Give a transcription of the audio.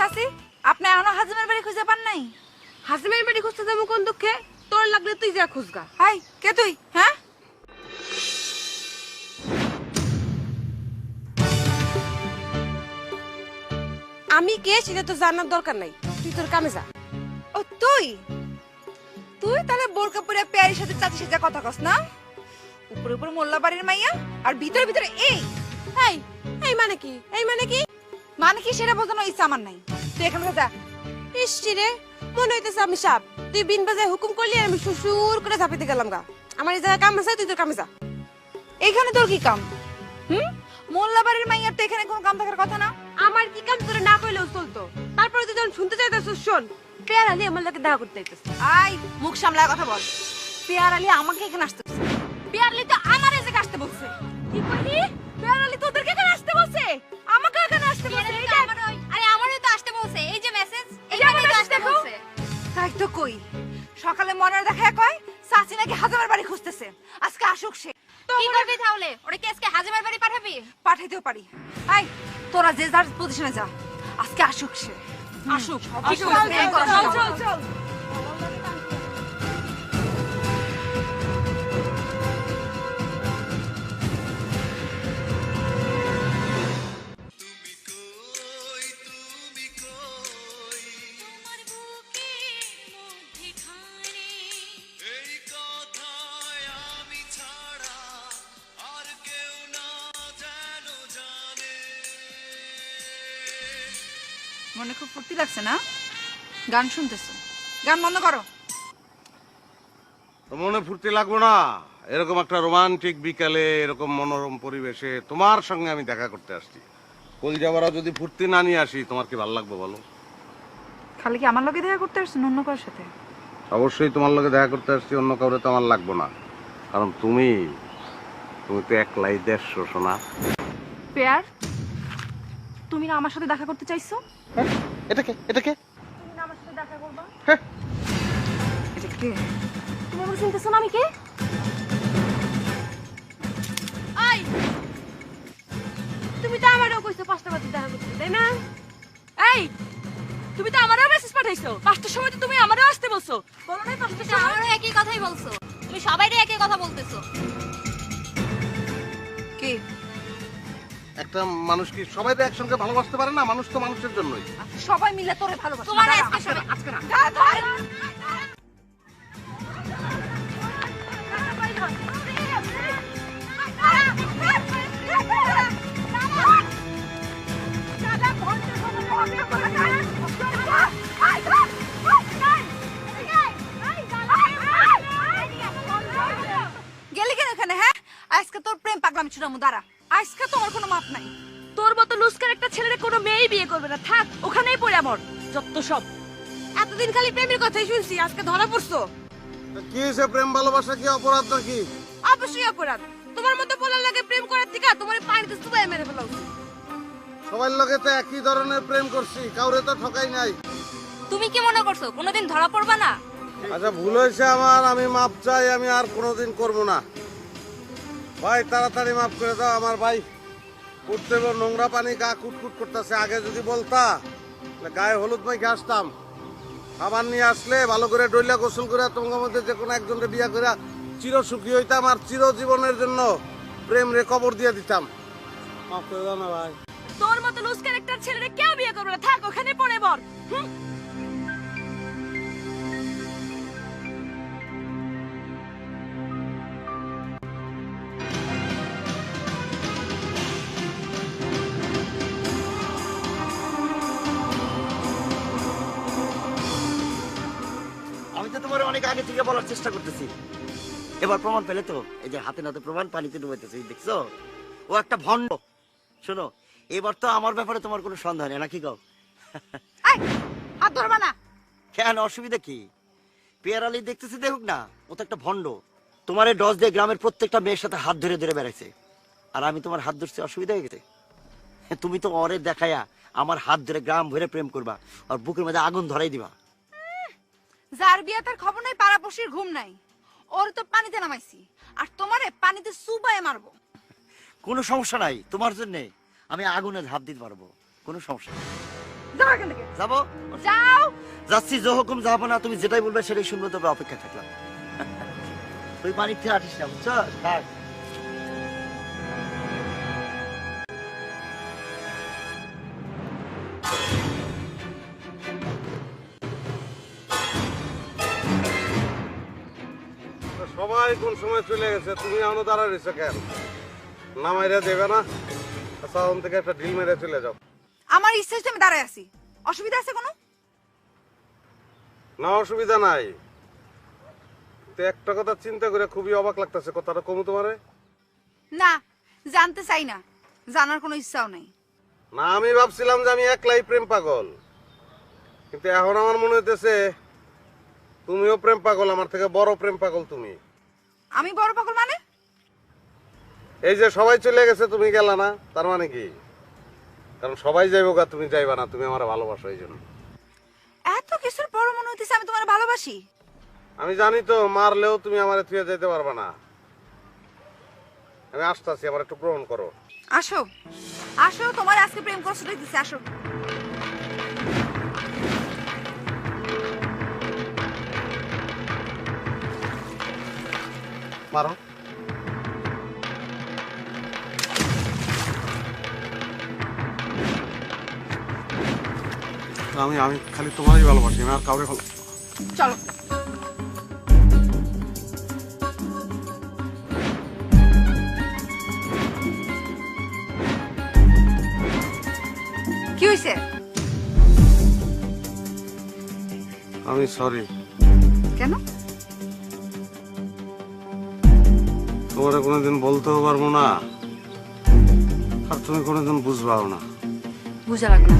চাচি আপনি এখনও হাজিমের বাড়ি খুঁজে পান নাই? হাসিমের বাড়ি খুঁজতে যাব কোন দুঃখে? তোর লাগলে তুই যা খুঁজগা। হাই কে তুই? হ্যাঁ? আমি কে সেটা তো জানার দরকার নাই। তুই তোর কামে যা। ও তুই? তুই তাহলে বোরকা পরে পেয়ারির সাথে চাচির সাথে কথা কস না? উপরে উপরে মোল্লা বাড়ির মাইয়া আর ভিতরে ভিতরে এই। এই এই মানে কি? এই মানে কি? মানে কি সেটা বোঝানো ইচ্ছা আমার নাই। তুই এখান থেকে যা। ইসছি রে মনে হইতেছে আমি সাপ। তুই বিন বাজায় হুকুম করলি আর আমি সুসুর করে ঝাঁপিতে গেলাম গা। আমার এই জায়গায় কাম আছে তুই তোর কামে যা। এখানে তোর কি কাম? হুম? মোল্লা বাড়ির মাইয়ার তো এখানে কোনো কাম থাকার কথা না? আমার কি কাম তোরে না কইলেও চলতো। তারপরে তুই যখন শুনতে চাইতেছিস শোন পেয়ার আলী আমার লাগে দেখা করতে চাইতেছে আই মুখ সামলায় কথা বল। পেয়ার আলী আমাকে এখানে আসতে পেয়ার আলী তো আমার এসে আসতে বলছে। কি কইলি? কি করবি তাহলে? ওরে হাজিমার বাড়ি পাঠাবি? পাঠাইতেও পারি। আই তোরা যে যার পজিশনে যা। আজকে আসুক সে। আসুক। আসুক। চল, চল, চল। মনে খুব ফুর্তি লাগছে না? গান শুনতেছো। গান বন্ধ করো। তো মনে ফুর্তি লাগবো না। এরকম একটা রোমান্টিক বিকালে এরকম মনোরম পরিবেশে তোমার সঙ্গে আমি দেখা করতে আসছি। কলজাবারা যদি ফুর্তি না নিয়ে আসি তোমার কি ভালো লাগবে বলো? খালি কি আমার লগে দেখা করতে আসছেন অন্য কারোর সাথে? অবশ্যই তোমার লগে দেখা করতে আসছি অন্য কাউরে তো আমার লাগবো না। কারণ তুমি তুমি তো একলাই দেড়শো শোনা পেয়ার? তুমি না আমার সাথে দেখা করতে চাইছো? এটাকে এটাকে তুমি না আমার সাথে দেখা করবা? এটা কে? তুমি আমার চিনতেছো না আমি কে? আই! তুমি তো আমারও কইছো পাঁচটা বাজে দেখা করতে তাই না? এই! তুমি তো আমারও মেসেজ পাঠাইছো। পাঁচটার সময় তো তুমি আমারও আসতে বলছো। বলো না পাঁচটার সময় আমারও একই কথাই বলছো। তুমি সবাইরই একই কথা বলতেছো। একটা মানুষ কি সবাই তো একসঙ্গে ভালোবাসতে পারে না? মানুষ তো মানুষের জন্যই। সবাই মিলে তোরে ভালোবাসে। তোমার আজকে আজকে না। গেলি কেন এখানে হ্যাঁ? আজকে তোর প্রেম পাগলামি ছুড়ামু দাঁড়া। আজকে তোমার কোনো মাপ নাই। তোর মতো লুস্কার একটা ছেলেরে কোনো মেয়েই বিয়ে করবে না। থাক ওখানেই পড়ে আমার যত সব। এতদিন খালি প্রেমের কথাই শুনছি আজকে ধরা পড়ছো। কি হয়েছে? প্রেম ভালোবাসা কি অপরাধ নাকি? অবশ্যই অপরাধ। তোমার মতো বলার লাগে প্রেম করার থেকে তোমার পানিতে চুবাই মেরে ফেলা উচিত সবার লগে তো একই ধরনের প্রেম করছি কাউরে তো ঠকাই নাই। তুমি কি মনে করছ কোনোদিন ধরা পড়বা না? আচ্ছা ভুল হয়েছে আমার আমি মাপ চাই আমি আর কোনোদিন করব না। ভাই, তাড়াতাড়ি মাফ করে দাও, আমার ভাই উঠতে নোংরা পানি গা কুটকুট করতেছে। আগে যদি বলতা গায়ে হলুদ মাইকে আসতাম। খাবার নিয়ে আসলে ভালো করে ডইলা গোসল করে তোমার মধ্যে যে কোনো একজনকে বিয়া করে চির সুখী হইতাম আর চির জীবনের জন্য প্রেম রে কবর দিয়ে দিতাম। মাফ করে দাও না ভাই। তোর মতো লুস্কার একটা ছেলেরে কেউ বিয়ে করবে না। থাক, ওখানে পড়ে বর হুম? আগে থেকে বলার চেষ্টা করতেছি। এবার প্রমাণ পেলে তো এই যে হাতে নাতে প্রমাণ পানিতে ডুবাইতেছে দেখছ? ও একটা ভণ্ড। শোনো এবার তো আমার ব্যাপারে তোমার কোনো সন্দেহ নেই নাকি গাও হাত ধরবা না। কেন অসুবিধা কি? পেয়ার আলী দেখতেছি দেখুক না ও তো একটা ভণ্ড। তোমার এই ডস দিয়ে গ্রামের প্রত্যেকটা মেয়ের সাথে হাত ধরে ধরে বেড়াইছে। আর আমি তোমার হাত ধরছি অসুবিধা হয়ে গেছে। তুমি তো অরে দেখায়া আমার হাত ধরে গ্রাম ভরে প্রেম করবা আর বুকের মধ্যে আগুন ধরাই দিবা। যার বিয়ে তার খবর নাই পাড়াপড়শির ঘুম নাই। ওর তো পানিতে নামাইছি আর তোমারে পানিতে সুবায়ে মারবো। কোনো সমস্যা নাই তোমার জন্য আমি আগুনে ঝাঁপ দিতে পারব কোনো সমস্যা নাই। যাও এখান থেকে। যাব? যাও। যাচ্ছি যে হুকুম যাব না তুমি যেটাই বলবে সেটাই শুনব তবে অপেক্ষা থাকলাম। তুই পানিতে আসিস আটিস না বুঝছ? থাক। সবাই কোন সময় চলে গেছে? তুমি এখনও দাঁড়া রয়েছো কেন? নামাইরা দেবে না? আচ্ছা ওখান থেকে একটা ঢিল মেরে চলে যাও। আমার ইচ্ছা আমি দাঁড়ায় আছি। অসুবিধা আছে কোনো? না অসুবিধা নাই। তো একটা কথা চিন্তা করে খুবই অবাক লাগতেছে কথাটা কমু তোমারে? না জানতে চাই না। জানার কোনো ইচ্ছাও নাই। না আমি ভাবছিলাম যে আমি একলাই প্রেম পাগল। কিন্তু এখন আমার মনে হইতেছে তুমিও প্রেম পাগল আমার থেকে বড় প্রেম পাগল তুমি। আমি বড় পাগল মানে? এই যে সবাই চলে গেছে তুমি গেলা না? তার মানে কি? কারণ সবাই যাইবো গা তুমি যাইবা না তুমি আমার ভালোবাসো এই জন্য। এত কিছুর পর মনে হইতেছে আমি তোমার ভালোবাসি। আমি জানি তো মারলেও তুমি আমার থুয়ে যেতে পারবা না। আমি আসতেছি আমার একটু গ্রহণ করো। আসো। আসো তোমার আজকে প্রেম কষ্ট দিতেছে আসো। মারো। আমি আমি খালি তোমারই ভালোবাসি আমি আর কাউরে ভালো চলো। কি হয়েছে আমি সরি কেন? তোমার কোনোদিন বলতেও পারব না আর তুমি কোনোদিন বুঝবাও না। বুঝা লাগবে না